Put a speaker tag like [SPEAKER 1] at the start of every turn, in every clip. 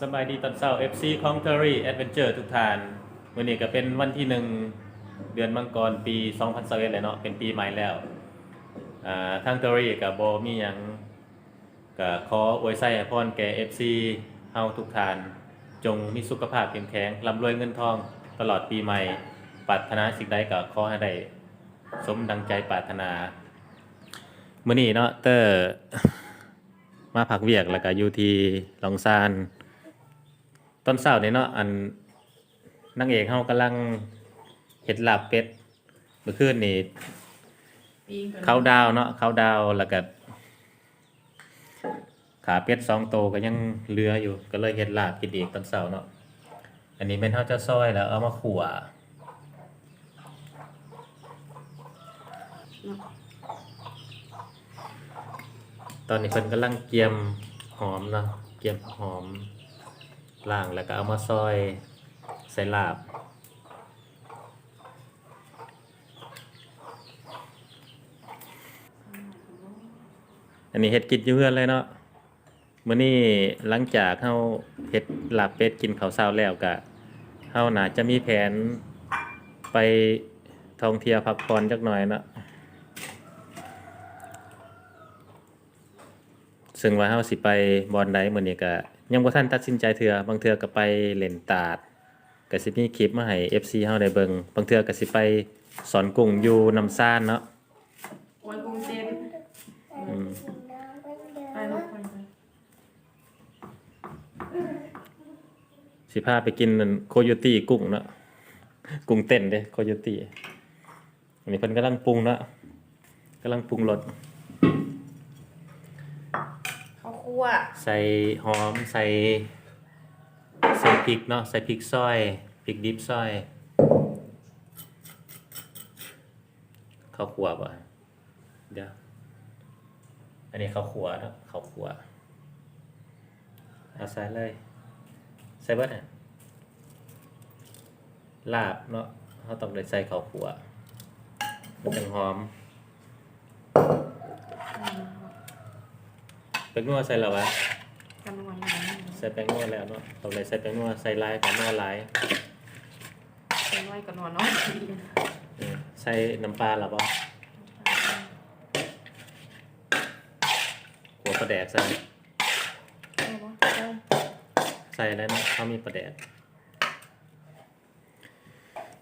[SPEAKER 1] สบายดีตอนเช้า FC ของเทอรี่แอดเวนเจอร์ทุกท่านวันนี้ก็เป็นวันที่หนึ่งเดือนมังกรปี 2021เลยเนาะเป็นปีใหม่แล้วอ่าทางเทอรี่กับบมีหยังก็ขออวยไส้พรแก่ FC เฮาทุกท่าน จงมีสุขภาพเข้มแข็งร่ำรวยเงินทองตลอดปีใหม่ปรารถนาสิ่งใดก็ขอให้ได้สมดังใจปรารถนามื้อนี้เนาะเตอร์ มาพักเวียกแล้วก็อยู่ที่ลองซาน ตอนเช้านี่เนาะอันนางเอกเฮากำลังเฮ็ดลาบเป็ดเมื่อคืนนี่
[SPEAKER 2] ปีนก่อน
[SPEAKER 1] เขาดาวเนาะเขาดาวแล้วก็ขาเป็ดสองโตวก็ยังเหลืออยู่ ก็เลยเฮ็ดลาบกินอีกตอนเช้าเนาะอันนี้เป็นเฮาจะซอยแล้วเอามาขั่วตอนนี้เพิ่นกำลังเกียมหอมเนาะเกียมหอม ล่างแล้วก็เอามาซอยใส่ลาบ อันนี้เฮ็ดกินอยู่เพื่อนเลยเนาะมื้อนี้หลังจากเฮาเฮ็ดลาบเป็ดกินข้าวเช้าแล้วก็เฮาหนาจะมีแผนไปท่องเที่ยวพักผ่อนจักหน่อยเนาะซึ่งว่าเฮาสิไปบอนใดมื้อนี้ก็ ยังบ่ทันตัดสินใจเทื่อบางเทื่อก็ไปเล่นตาดก็สิมีคลิปมาให้ FC เฮาได้เบิ่งบางเทื่อก็สิไปสอนกุ้งอยู่น้ำซ่านเนาะ
[SPEAKER 2] โอ้ยกรุงเต้น
[SPEAKER 1] อืม
[SPEAKER 2] ไปรถคนไป
[SPEAKER 1] สิพาไปกินโคโยตี้กุ้งเนาะกุ้งเต้นเด้โคโยตี้อันนี้เพิ่นกำลังปรุงเนาะกำลังปรุงรส
[SPEAKER 2] ข้าว คั่ว
[SPEAKER 1] ใส่หอมใส่ใส่พริกเนาะใส่พริกซอยพริกดิบซอยข้าวคั่วป่ะเดี๋ยวอันนี้ข้าวคั่วนะข้าวคั่วเอาใส่เลยใส่เบิดอะลาบเนาะเขาต้องได้ใส่ข้าวคั่วมันจังหอม เป็นนัวใส่แล้ววะ
[SPEAKER 2] กันวันไหน
[SPEAKER 1] ใส่แป้งนวดแล้วเนาะตรงไหนใส่แป้งนวดใส่ลายกับนวดลาย
[SPEAKER 2] เป็นไว้กันนอนเนาะ
[SPEAKER 1] เออใส่น้ำปลาหรอปะหัวปลาแดกใส่
[SPEAKER 2] ได้ปะได้
[SPEAKER 1] ใส่แล้วเนาะเขามีปลาแดก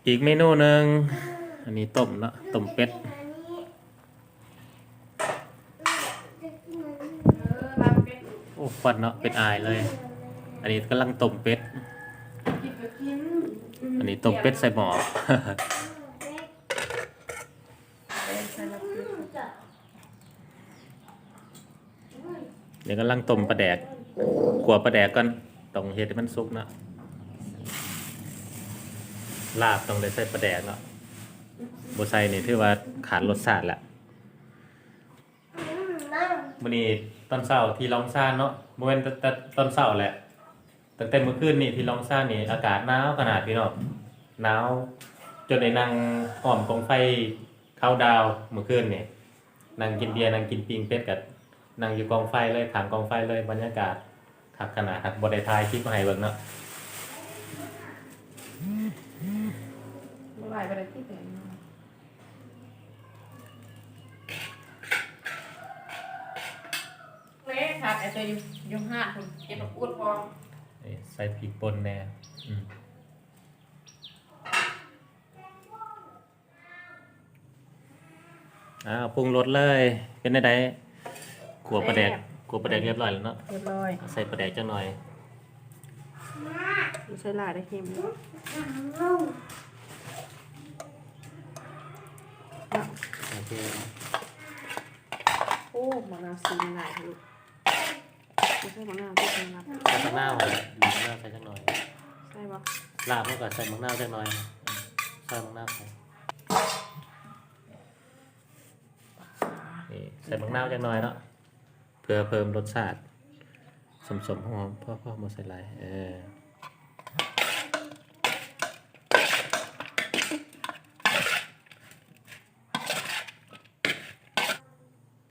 [SPEAKER 1] อีกเมนูหนึ่งอันนี้ต้มเนาะต้มเป็ด
[SPEAKER 2] เออรับเป็ด
[SPEAKER 1] โอ้ควันเนาะเป็นอายเลย อันนี้กำลังต้มเป็ด
[SPEAKER 2] กินก็กิน
[SPEAKER 1] อันนี้ต้มเป็ดใส่หม้อ
[SPEAKER 2] ใส่รับเป็ด
[SPEAKER 1] เดี๋ยวกำลังต้มปลาแดกขัวปลาแดกก่อนต้องเฮ็ดให้มันสุกเนาะลาบต้องได้ใส่ปลาแดกเนาะบ่ใส่นี่ถือว่าขาดรสชาติละมื้อนี้ ตอนเช้าที่ลองซ่านเนาะบ่แม่นแต่แต่ตอนเช้าแหละตั้งแต่เมื่อคืนนี่ที่ลองซ่านนี่อากาศหนาวขนาดพี่น้องหนาวจนได้นั่งอ้อมกองไฟเข้าดาวเมื่อคืนนี่นั่งกินเบียร์นั่งกินปิงเป็ดกับนั่งอยู่กองไฟเลยถางกองไฟเลยบรรยากาศคักขนาดครับบได้ทายคลิปมาให้เบิ่งเนาะ
[SPEAKER 2] เมื่ไหร่ไปได้ที่ไหนเละ ครับไอ้ตัวอยู่อยู่ห้าคนเก็บมาพูดพอ
[SPEAKER 1] นี่ใส่พริกป่นแน่อืมอ้าวปรุงรสเลย เป็นไดไดขัวปลาแดกขัวปลาแดกเรียบร้อยแล้วเนาะ
[SPEAKER 2] เรียบร้อย
[SPEAKER 1] ใส่ปลาแดกจังหน่อย
[SPEAKER 2] ไม่ใช่ลายได้เค็ม
[SPEAKER 1] โอเค
[SPEAKER 2] โอ้มะนาวสีมันหลายลูก ไม่ใช่มะนาวที่เป็นมะนาว
[SPEAKER 1] ใส่มะนาวเลยบีบมะนาวใส่จังหน่อย
[SPEAKER 2] ใช่ปะ
[SPEAKER 1] ลาบเมื่อก่อนใส่มะนาวจังหน่อยอืมใส่มะนาวใส่นี่ใส่มะนาวจังหน่อยเนาะเพื่อเพิ่มรสชาติสมสมๆหอมพ่อพ่อมาใส่ลายเออ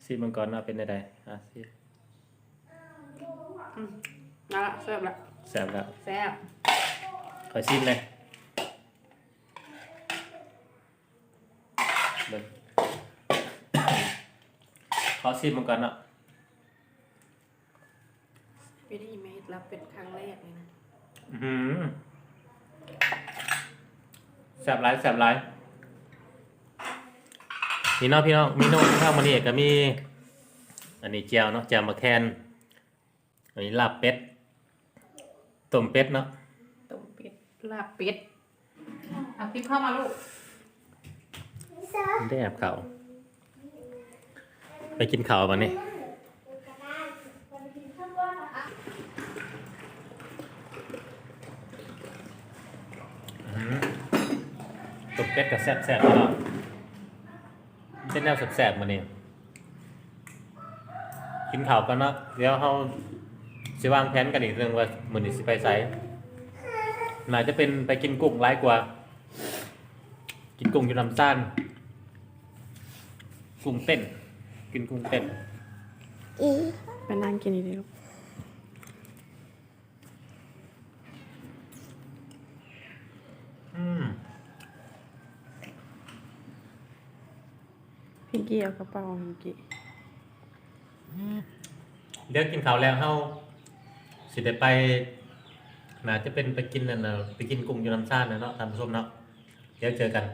[SPEAKER 1] ซีมังกรน่าเป็นไดๆอะซี
[SPEAKER 2] นะเสิร์ฟละ
[SPEAKER 1] แแซ่บแล้ว
[SPEAKER 2] แซ่บ
[SPEAKER 1] ขอชิมเลยเบิ่ง ขอชิมมันก่อนเนาะ
[SPEAKER 2] ไม่ได้เมดรับเป็นครั้งแรกเลยนะ
[SPEAKER 1] อื้อหือแซ่บหลายแซ่บหลายนี่เนาะพี่น้องเมนูข้าวมันนี่ก็มี อันนี้เจียวเนาะเจียวมะแคนอั นนี้ลาบเป็ดต้มเป็ดเนาะ
[SPEAKER 2] ต้มเป็ดลาบเป็ดเอาติ๊บเข้ามาลูก
[SPEAKER 1] ได้แอบเขาไปกินข้าวมาเนี่ยต้มเป็ดกับแซ่บแซ่บๆตลอดเป็นแนวแซ่บๆมาเนี่ยกินข้าวกันเนาะเดี๋ยวเขา จะวางแผนกันอีกเรื่องว่ามือนี้สิไปไสน่าจะเป็นไปกินกุ้งร้ายกว่า กินกุ้งอยู่ลำซ่านกุ้งเต้น กินกุ้งเต้น
[SPEAKER 2] ไปนั่งกินดีลูก
[SPEAKER 1] อืม
[SPEAKER 2] พิงกี้เอากระเป๋าพิงกี้
[SPEAKER 1] เดี๋ยวกินข้าวแล้วเฮา สิได้ไปน่าจะเป็นไปกินนั่นนะไปกินกุ้งอยู่ลำซ่านนะเนาะทานผู้ชมเนาะเดี๋ยวเจอกัน